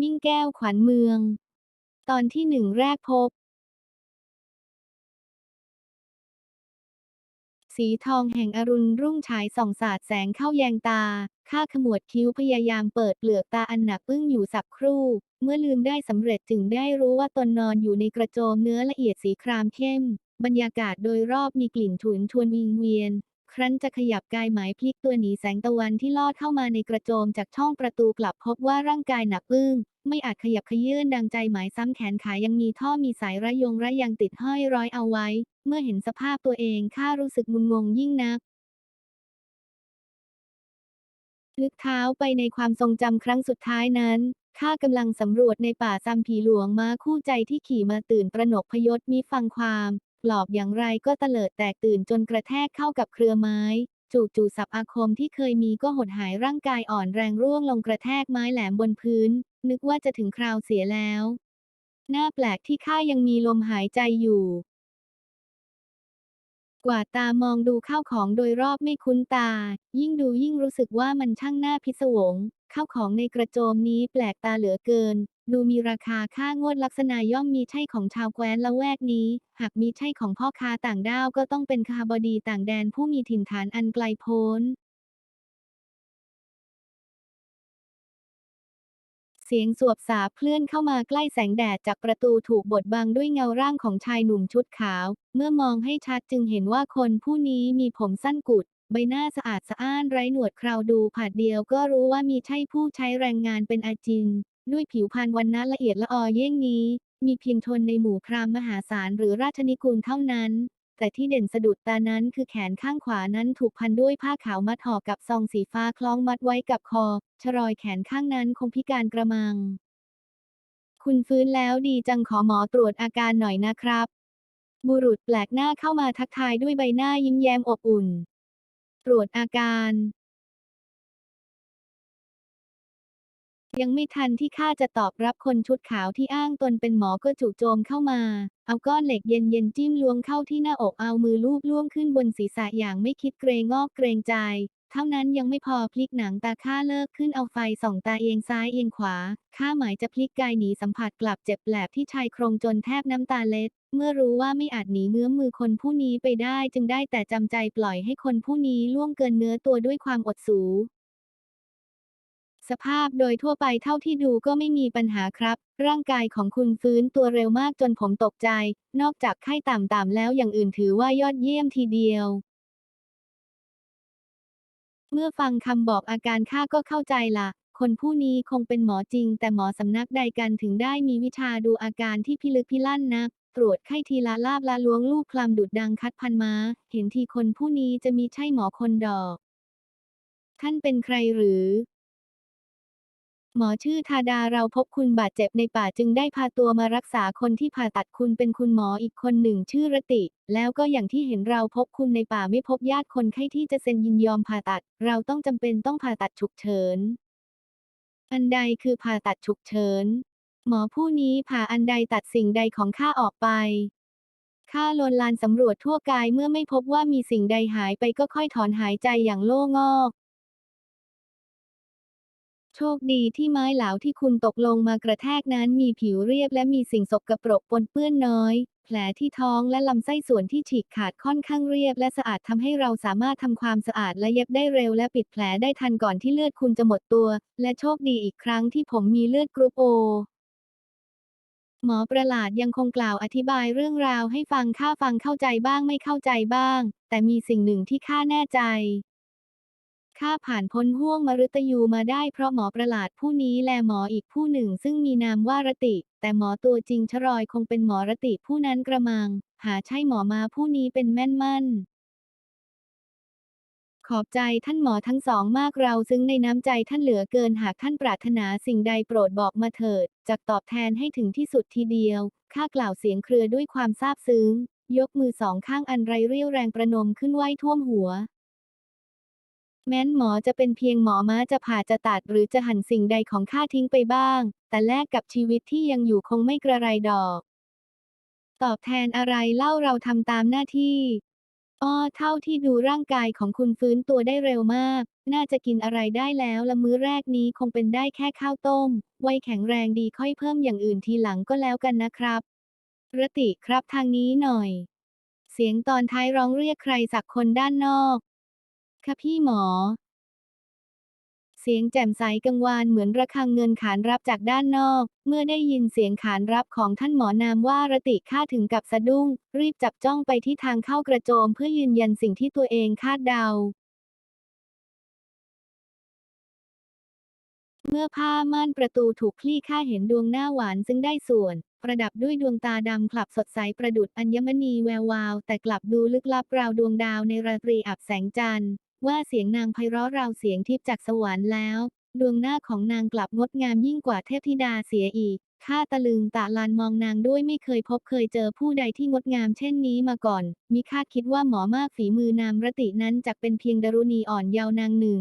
มิ่งแก้วขวัญเมือง ตอนที่หนึ่งแรกพบ สีทองแห่งอรุณรุ่งฉายส่องสาดแสงเข้าแยงตา ข้าขมวดคิ้วพยายามเปิดเปลือกตาอันหนักอึ้งอยู่สักครู่ เมื่อลืมได้สำเร็จจึงได้รู้ว่าตนนอนอยู่ในกระโจมเนื้อละเอียดสีครามเข้ม บรรยากาศโดยรอบมีกลิ่นฉุนชวนวิงเวียน ครั้นจะขยับกายหมายพลิกตัวหนีแสงตะวันที่ลอดเข้ามาในกระโจมจากช่องประตูกลับพบว่าร่างกายหนักอึ้งไม่อาจขยับขยื่นดังใจหมายซ้ำแขนขายังมีท่อมีสายระยงระยังติดห้อยร้อยเอาไว้ เมื่อเห็นสภาพตัวเองข้ารู้สึกงุนงงยิ่งนักลึกเท้าไปในความทรงจำครั้งสุดท้ายนั้นข้ากำลังสำรวจในป่าซำผีหลวงม้าคู่ใจที่ขี่มาตื่นประหนกพยศมิฟังความ ปลอบอย่างไรก็เตลิดแตกตื่นจนกระแทกเข้ากับเครือไม้ จู่ๆสับอาคมที่เคยมีก็หดหายร่างกายอ่อนแรงร่วงลงกระแทกไม้แหลมบนพื้น นึกว่าจะถึงคราวเสียแล้วน่าแปลกที่ข้ายังมีลมหายใจอยู่ กวาดตามองดูข้าวของโดยรอบไม่คุ้นตา ยิ่งดูยิ่งรู้สึกว่ามันช่างน่าพิศวง ข้าวของในกระโจมนี้แปลกตาเหลือเกิน ดูมีราคาค่างวดลักษณะย่อมมีใช่ของชาวแคว้นละแวกนี้ หากมีใช่ของพ่อค้าต่างด้าวก็ต้องเป็นคาบดีต่างแดนผู้มีถิ่นฐานอันไกลโพ้น เสียงสวบสาบเคลื่อนเข้ามาใกล้แสงแดดจากประตูถูกบดบังด้วยเงาร่างของชายหนุ่มชุดขาว เมื่อมองให้ชัดจึงเห็นว่าคนผู้นี้มีผมสั้นกุด ใบหน้าสะอาดสะอ้านไร้หนวดเคราดูผาดเดียวก็รู้ว่ามีใช่ผู้ใช้แรงงานเป็นอาจิน ด้วยผิวพรรณวันนะละเอียดละออเยี่ยงนี้ มีเพียงชนในหมู่พราหมณ์มหาศาลหรือราชนิกูลเท่านั้น แต่ที่เด่นสะดุดตานั้นคือแขนข้างขวานั้นถูกพันด้วยผ้าขาวมัดห่อกับซองสีฟ้าคล้องมัดไว้กับคอ ชรอยแขนข้างนั้นคงพิการกระมัง คุณฟื้นแล้วดีจังขอหมอตรวจอาการหน่อยนะครับ บุรุษแปลกหน้าเข้ามาทักทายด้วยใบหน้ายิ้มแย้มอบอุ่น ตรวจอาการ ยังไม่ทันที่ข้าจะตอบรับคนชุดขาวที่อ้างตนเป็นหมอก็จู่โจมเข้ามา เอาก้อนเหล็กเย็นๆจิ้มลวงเข้าที่หน้าอกเอามือลูบล่วงขึ้นบนศีรษะอย่างไม่คิดเกรงงอกเกรงใจ เท่านั้นยังไม่พอพลิกหนังตาข้าเลิกขึ้นเอาไฟส่องตาเอียงซ้ายเอียงขวา ข้าหมายจะพลิกกายหนีสัมผัสกลับเจ็บแปลบที่ชายโครงจนแทบน้ำตาเล็ดเมื่อรู้ว่าไม่อาจหนีเงื้อมมือคนผู้นี้ไปได้ จึงได้แต่จำใจปล่อยให้คนผู้นี้ล่วงเกินเนื้อตัวด้วยความอดสู สภาพโดยทั่วไปเท่าที่ดูก็ไม่มีปัญหาครับ ร่างกายของคุณฟื้นตัวเร็วมากจนผมตกใจ นอกจากไข้ต่ำๆแล้วอย่างอื่นถือว่ายอดเยี่ยมทีเดียว เมื่อฟังคำบอกอาการข้าก็เข้าใจละคนผู้นี้คงเป็นหมอจริง แต่หมอสำนักใดกันถึงได้มีวิชาดูอาการที่พิลึกพิลั่นนัก ตรวจไข้ทีละลาบละล้วงลูกคลำดุดดังคัดพันมา เห็นทีคนผู้นี้จะมีใช่หมอคนดอก ท่านเป็นใครหรือ หมอชื่อธาดาเราพบคุณบาดเจ็บในป่าจึงได้พาตัวมารักษาคนที่ผ่าตัดคุณเป็นคุณหมออีกคนหนึ่งชื่อรติ แล้วก็อย่างที่เห็นเราพบคุณในป่าไม่พบญาติคนไข้ที่จะเซ็นยินยอมผ่าตัด เราต้องจำเป็นต้องผ่าตัดฉุกเฉิน อันใดคือผ่าตัดฉุกเฉิน หมอผู้นี้ผ่าอันใดตัดสิ่งใดของข้าออกไปข้าลนลานสำรวจทั่วกายเมื่อไม่พบว่ามีสิ่งใดหายไปก็ค่อยถอนหายใจอย่างโล่งอก โชคดีที่ไม้เหลาที่คุณตกลงมากระแทกนั้นมีผิวเรียบและมีสิ่งสกปรกปนเปื้อนน้อย แผลที่ท้องและลำไส้ส่วนที่ฉีกขาดค่อนข้างเรียบและสะอาดทำให้เราสามารถทำความสะอาดและเย็บได้เร็วและปิดแผลได้ทันก่อนที่เลือดคุณจะหมดตัว และโชคดีอีกครั้งที่ผมมีเลือดกรุ๊ปโอหมอประหลาดยังคงกล่าวอธิบายเรื่องราวให้ฟังข้าฟังเข้าใจบ้างไม่เข้าใจบ้าง แต่มีสิ่งหนึ่งที่ข้าแน่ใจ ข้าผ่านพ้นห่วงมฤตยูมาได้เพราะหมอประหลาดผู้นี้และหมออีกผู้หนึ่งซึ่งมีนามว่ารติ แต่หมอตัวจริงชรอยคงเป็นหมอรติผู้นั้นกระมัง หาใช่หมอมาผู้นี้เป็นแม่นมั่น ขอบใจท่านหมอทั้งสองมากเราซึ้งในน้ำใจท่านเหลือเกินหากท่านปรารถนาสิ่งใดโปรดบอกมาเถิดจักตอบแทนให้ถึงที่สุดทีเดียวข้ากล่าวเสียงเครือด้วยความซาบซึ้ง ยกมือสองข้างอันไรเรี่ยวแรงประนมขึ้นไหวท่วมหัว แม้นหมอจะเป็นเพียงหมอม้าจะผ่าจะตัดหรือจะหั่นสิ่งใดของข้าทิ้งไปบ้าง แต่แลกกับชีวิตที่ยังอยู่คงไม่กระไรดอก ตอบแทนอะไรเล่าเราทำตามหน้าที่ อ้อเท่าที่ดูร่างกายของคุณฟื้นตัวได้เร็วมาก น่าจะกินอะไรได้แล้วละมื้อแรกนี้คงเป็นได้แค่ข้าวต้ม ไวัยแข็งแรงดีค่อยเพิ่มอย่างอื่นทีหลังก็แล้วกันนะครับ รติครับทางนี้หน่อย เสียงตอนท้ายร้องเรียกใครสักคนด้านนอก ค่ะพี่หมอ เสียงแจ่มใสกังวานเหมือนระฆังเงินขานรับจากด้านนอก เมื่อได้ยินเสียงขานรับของท่านหมอนามว่ารติข้าถึงกับสะดุ้ง รีบจับจ้องไปที่ทางเข้ากระโจมเพื่อยืนยันสิ่งที่ตัวเองคาดเดาเมื่อผ้าม่านประตูถูกคลี่ข้าเห็นดวงหน้าหวานซึ่งได้ส่วน ประดับด้วยดวงตาดำคลับสดใสประดุดอัญมณีแวววาว แต่กลับดูลึกลับราวดวงดาวในราตรีอับแสงจันทร์ ว่าเสียงนางไพเราะราวเสียงทิพย์จากสวรรค์แล้ว ดวงหน้าของนางกลับงดงามยิ่งกว่าเทพธิดาเสียอีกข้าตะลึงตะลานมองนางด้วยไม่เคยพบเคยเจอผู้ใดที่งดงามเช่นนี้มาก่อน มิคาดคิดว่าหมอมากฝีมือนามรตินั้นจะเป็นเพียงดารุณีอ่อนเยาว์นางหนึ่ง